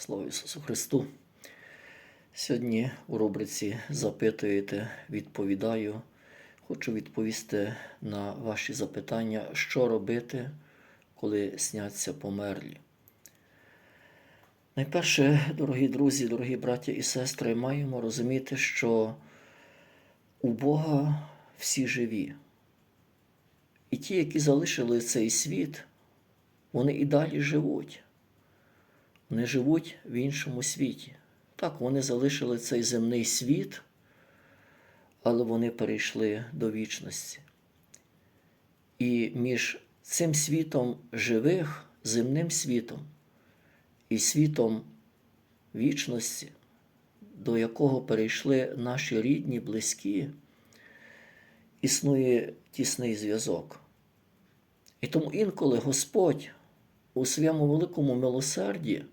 Слава Ісусу Христу! Сьогодні у рубриці Запитуєте, відповідаю. Хочу відповісти на ваші запитання, що робити, коли сняться померлі. Найперше, дорогі друзі, дорогі браття і сестри, маємо розуміти, що у Бога всі живі. І ті, які залишили цей світ, вони і далі живуть. Вони живуть в іншому світі. Так, вони залишили цей земний світ, але вони перейшли до вічності. І між цим світом живих, земним світом і світом вічності, до якого перейшли наші рідні, близькі, існує тісний зв'язок. І тому інколи Господь у своєму великому милосерді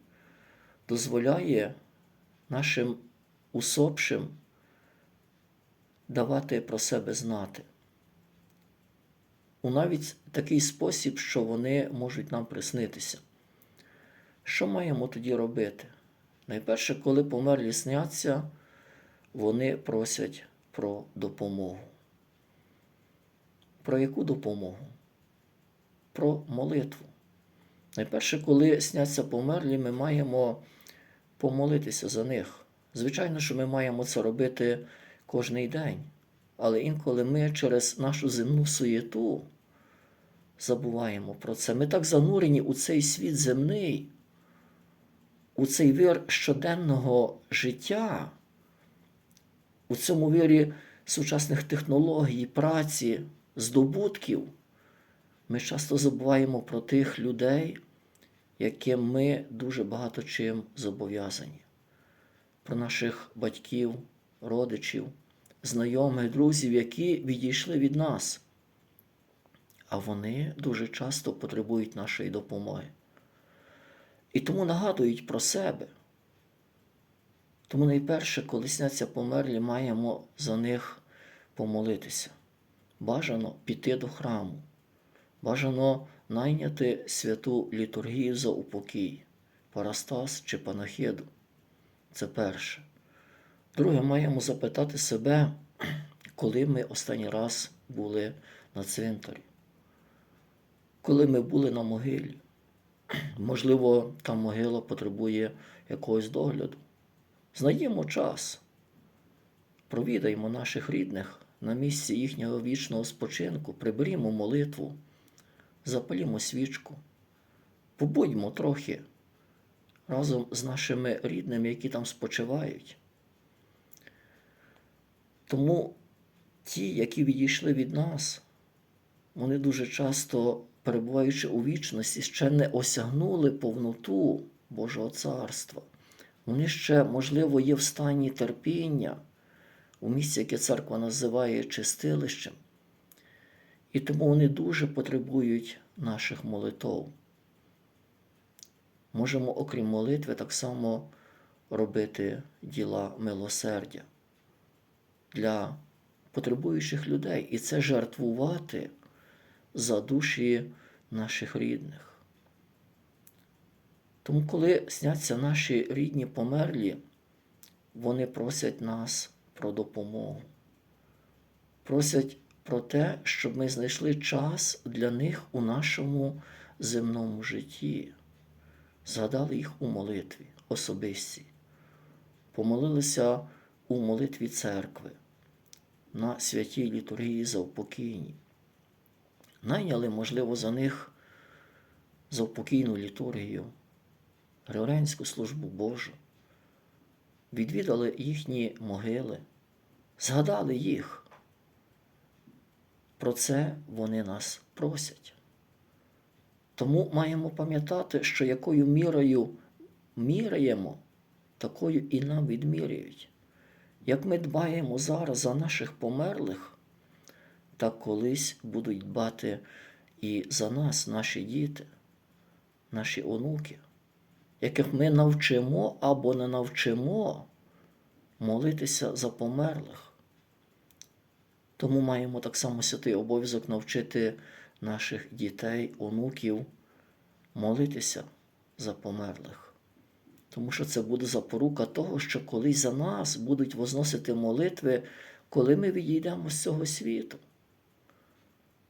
дозволяє нашим усопшим давати про себе знати. У навіть такий спосіб, що вони можуть нам приснитися. Що маємо тоді робити? Найперше, коли померлі сняться, вони просять про допомогу. Про яку допомогу? Про молитву. Найперше, коли сняться померлі, ми маємо помолитися за них. Звичайно, що ми маємо це робити кожний день. Але інколи ми через нашу земну суєту забуваємо про це. Ми так занурені у цей світ земний, у цей вир щоденного життя, у цьому вирі сучасних технологій, праці, здобутків. Ми часто забуваємо про тих людей, яким ми дуже багато чим зобов'язані, про наших батьків, родичів, знайомих, друзів, які відійшли від нас. А вони дуже часто потребують нашої допомоги. І тому нагадують про себе. Тому найперше, коли сняться померлі, маємо за них помолитися. Бажано піти до храму. Бажано найняти святу літургію за упокій, парастас чи панахиду. Це перше. Друге, маємо запитати себе, коли ми останній раз були на цвинтарі, коли ми були на могилі. Можливо, та могила потребує якогось догляду. Знайдімо час, провідаємо наших рідних на місці їхнього вічного спочинку, приберімо молитву запалімо свічку, побудьмо трохи разом з нашими рідними, які там спочивають. Тому ті, які відійшли від нас, вони дуже часто, перебуваючи у вічності, ще не осягнули повноту Божого царства. Вони ще, можливо, є в стані терпіння у місці, яке церква називає чистилищем. І тому вони дуже потребують наших молитов. Можемо, окрім молитви, так само робити діла милосердя для потребуючих людей. І це жертвувати за душі наших рідних. Тому, коли сняться наші рідні померлі, вони просять нас про допомогу. Просять про те, щоб ми знайшли час для них у нашому земному житті, згадали їх у молитві особистій, помолилися у молитві церкви, на святій літургії за упокійні. Найняли, можливо, за них за упокійну літургію, Григоріанську службу Божу, відвідали їхні могили, згадали їх. Про це вони нас просять. Тому маємо пам'ятати, що якою мірою міряємо, такою і нам відміряють. Як ми дбаємо зараз за наших померлих, так колись будуть дбати і за нас, наші діти, наші онуки, яких ми навчимо або не навчимо молитися за померлих. Тому маємо так само святий обов'язок навчити наших дітей, онуків молитися за померлих. Тому що це буде запорука того, що колись за нас будуть возносити молитви, коли ми відійдемо з цього світу.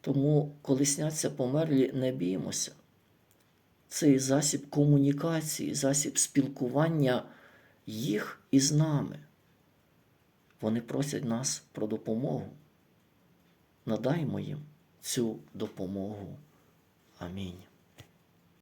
Тому, коли сняться померлі, не біймося. Це і засіб комунікації, засіб спілкування їх із нами. Вони просять нас про допомогу. Надаймо їм цю допомогу. Амінь.